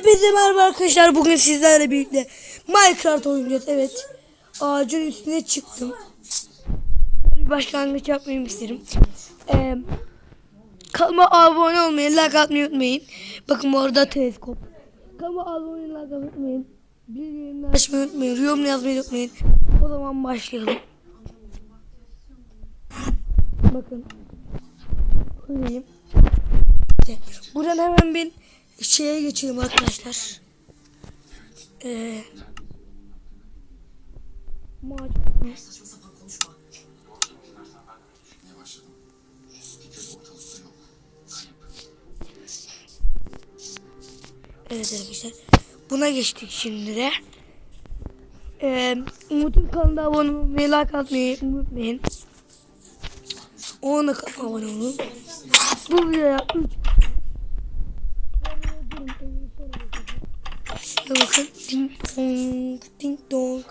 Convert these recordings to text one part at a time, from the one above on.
Hepinize merhaba arkadaşlar. Bugün sizlerle birlikte Minecraft oynayacağız. Evet. Ağacın üstüne çıktım. Başlangıç yapmayı isterim. Ee, kanalıma abone olmayı, like atmayı unutmayın. Bakın orada teleskop. Kanalıma abone olmayı, like atmayı unutmayın. Bildirimleri açmayı unutmayın. Yorum yazmayı unutmayın. O zaman başlayalım. Bakın. İşte buradan hemen bir şeye geçeyim arkadaşlar. Ee. Evet arkadaşlar. Buna geçtik şimdi de. Ee, Umut'un kanalına abone olmayı, like atmayı unutmayın. Ona abone olun. Bu videoya 3 Ya bakın ding dong ding dong.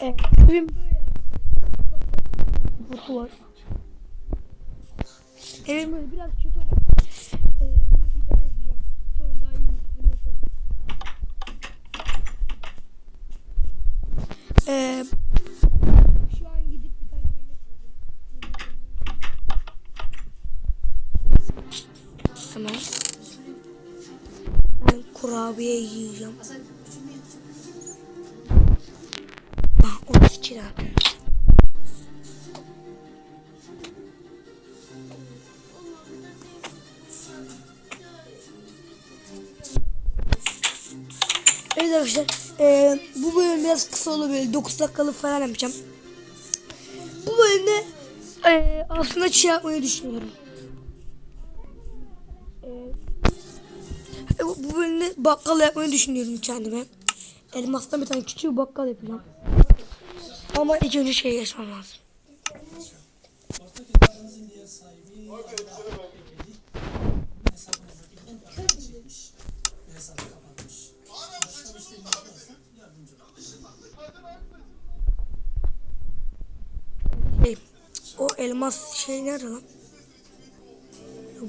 Evet. Evim böyle. Botu var. Evim kurabiye yiyeceğim. Ah, 12 lira. Evet arkadaşlar eee, bu bölüm biraz kısa olabilir 9 dakikalık falan yapacağım. Bu bölümde eee, aslında şey yapmayı düşünüyorum. Bu bu bölümde bakkal yapmayı düşünüyorum kendime. Elmastan bir tane küçük bakkal yapacağım. Ama ilk önce şey geçmem lazım. Şey, o elmas şey nerede lan?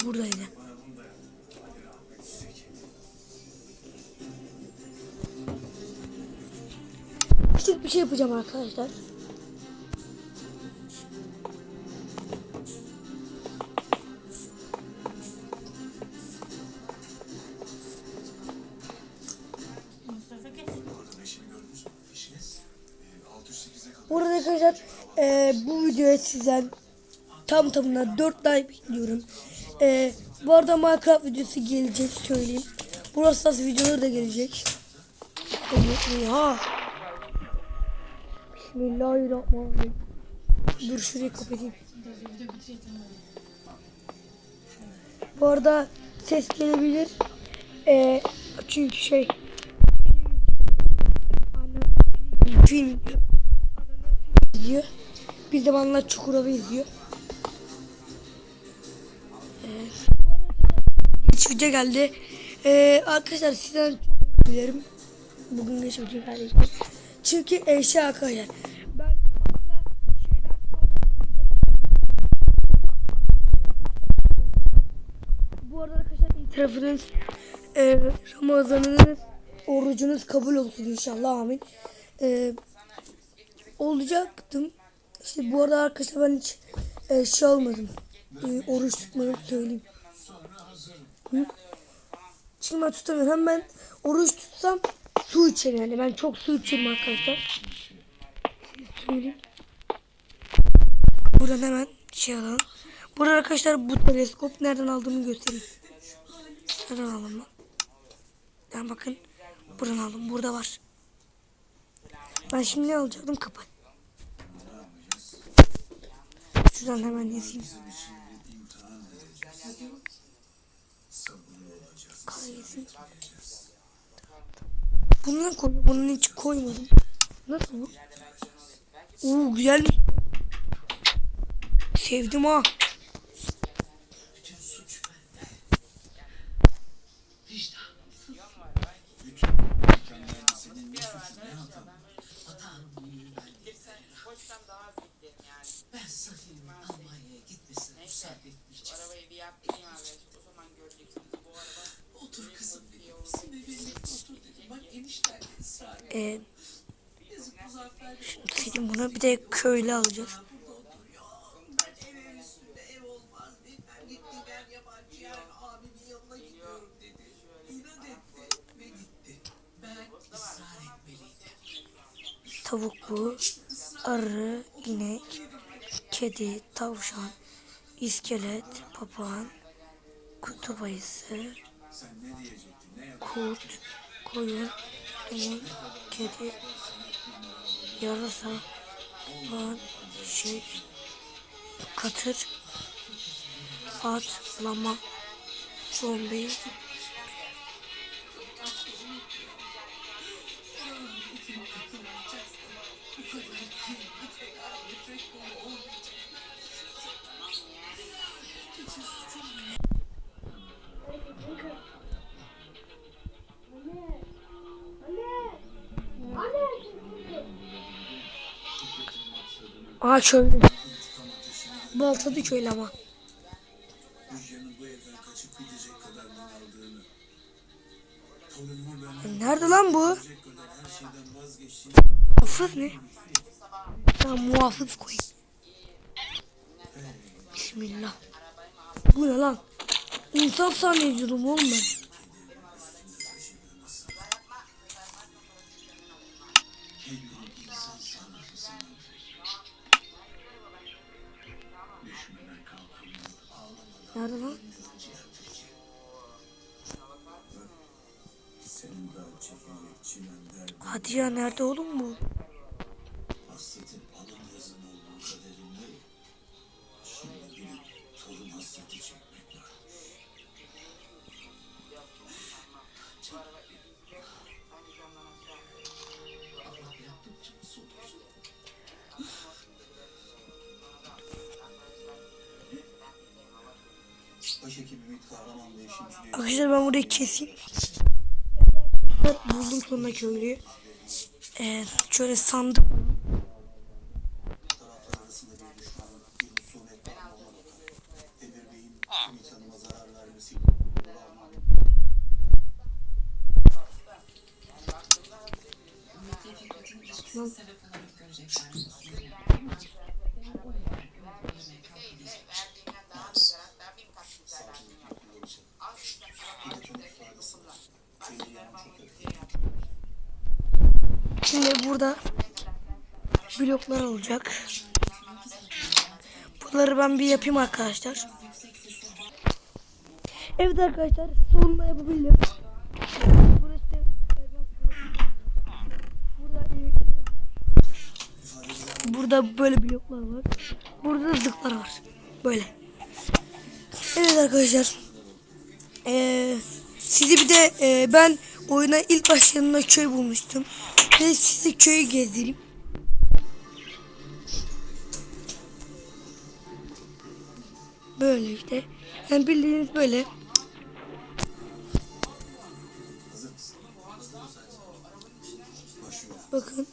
Buradaydı. Bir şey yapacağım arkadaşlar. Burada arkadaşlar e, bu videoya sizden tam tamına 4 like bekliyorum. E, bu arada Minecraft videosu gelecek söyleyeyim. Burası videoları da gelecek. Ha. Bismillahirrahmanirrahim. Dur şurayı kapatayım. Bu arada ses gelebilir. E, çünkü şey film izliyor. Bir zamanlar Çukurova izliyor. Ee, geç video geldi. Ee, arkadaşlar sizden çok özür dilerim. Bugün geç video geldi. Çünkü eşya arkadaşlar. Ben aslında şeyden bu arada arkadaşlar itirafınız e, Ramazanınız orucunuz kabul olsun inşallah amin. E, olacaktım. İşte bu arada arkadaşlar ben hiç e, şey olmadım. E, oruç tutmadım söyleyeyim. Hı? Şimdi ben tutamıyorum. Hem ben oruç tutsam su içerim yani. Ben çok su içerim arkadaşlar. Söyleyeyim. Buradan hemen şey alalım. Burada arkadaşlar bu teleskop nereden aldığımı göstereyim. Nereden aldım lan? Yani bakın buradan aldım. Burada var. Ben şimdi ne alacaktım? Kapat. Şuradan hemen yazayım. Kahretsin. Bundan koy. Bunun hiç koymadım. Nasıl bu? Oo güzel. Sevdim ha. Ben Safiye'nin Almanya'ya gitmesine müsaade etmeyeceğim. Arabayı bir yaptırayım Ee, şimdi sileyim bunu. Bir de köylü alacağız. Tavuk bu. Arı, inek, kedi, tavşan, iskelet, papağan, kutup ayısı, kurt, koyun, domuz, kedi, yarasa, papağan, şey, katır, at, lama, Aa köylü. Baltadı köylü ama. Nerede lan bu? Muhafız ne? Ya muhafız koy. Bismillah. Bu ne lan? İnsan zannediyorum oğlum ben. Nerede lan? Hadi ya nerede oğlum bu? Hasretin alın yazın olduğu kaderinde şimdi gidip torun hasreti çekmek Arkadaşlar ben burayı keseyim. Buldum sonunda köylüyü. Ee, şöyle sandık. taraflar Şimdi burada bloklar olacak. Bunları ben bir yapayım arkadaşlar. Evet arkadaşlar sonunda yapabildim. Burada böyle bloklar var. Burada da zıplar var. Böyle. Evet arkadaşlar. Ee, sizi bir de e, ben oyuna ilk başladığımda köy bulmuştum. Ve sizi köyü gezdireyim. Böyle işte. Yani bildiğiniz böyle. Bakın.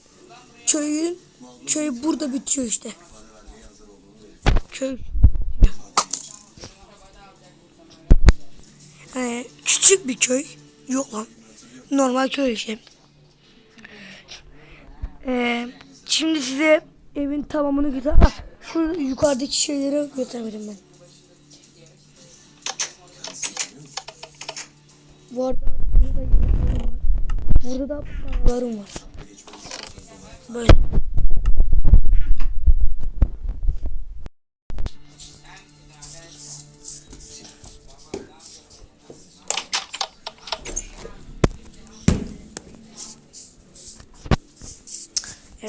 Köyün köy burada bitiyor işte. Köy Hani küçük bir köy. Yok lan. Normal köy işte. Ee, şimdi size evin tamamını göster. Ah, şu yukarıdaki şeyleri göstermedim ben. Bu arada burada var. Burada da var. Böyle.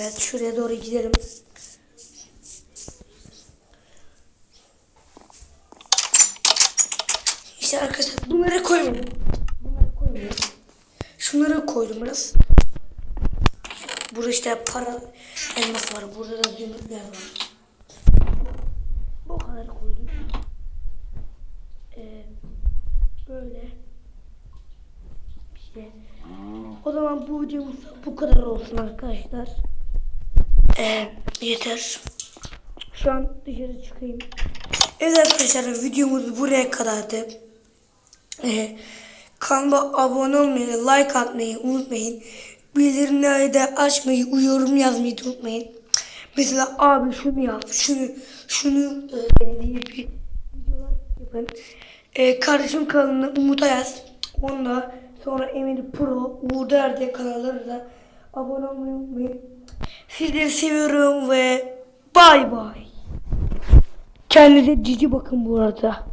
Evet şuraya doğru gidelim. İşte arkadaşlar bunları koymadım. Bunları koymuyorum. Şunları koydum biraz. Burada işte para elmas var. Burada da zümrütler var. Bu kadar koydum. Ee, böyle. İşte. O zaman bu videomuz bu kadar olsun arkadaşlar. Ee, yeter. Şu an dışarı çıkayım. Evet arkadaşlar videomuz buraya kadardı. Ee, kanalıma abone olmayı, like atmayı unutmayın. bildirimleri de açmayı, yorum yazmayı unutmayın. Mesela abi şunu yap, şunu, şunu e, diye bir videolar yapın. E, kardeşim kanalına Umut Ayaz. Onunla sonra Emir Pro, Uğur Derde kanalları da abone olmayı unutmayın. Sizleri seviyorum ve bay bay. Kendinize cici bakın bu arada.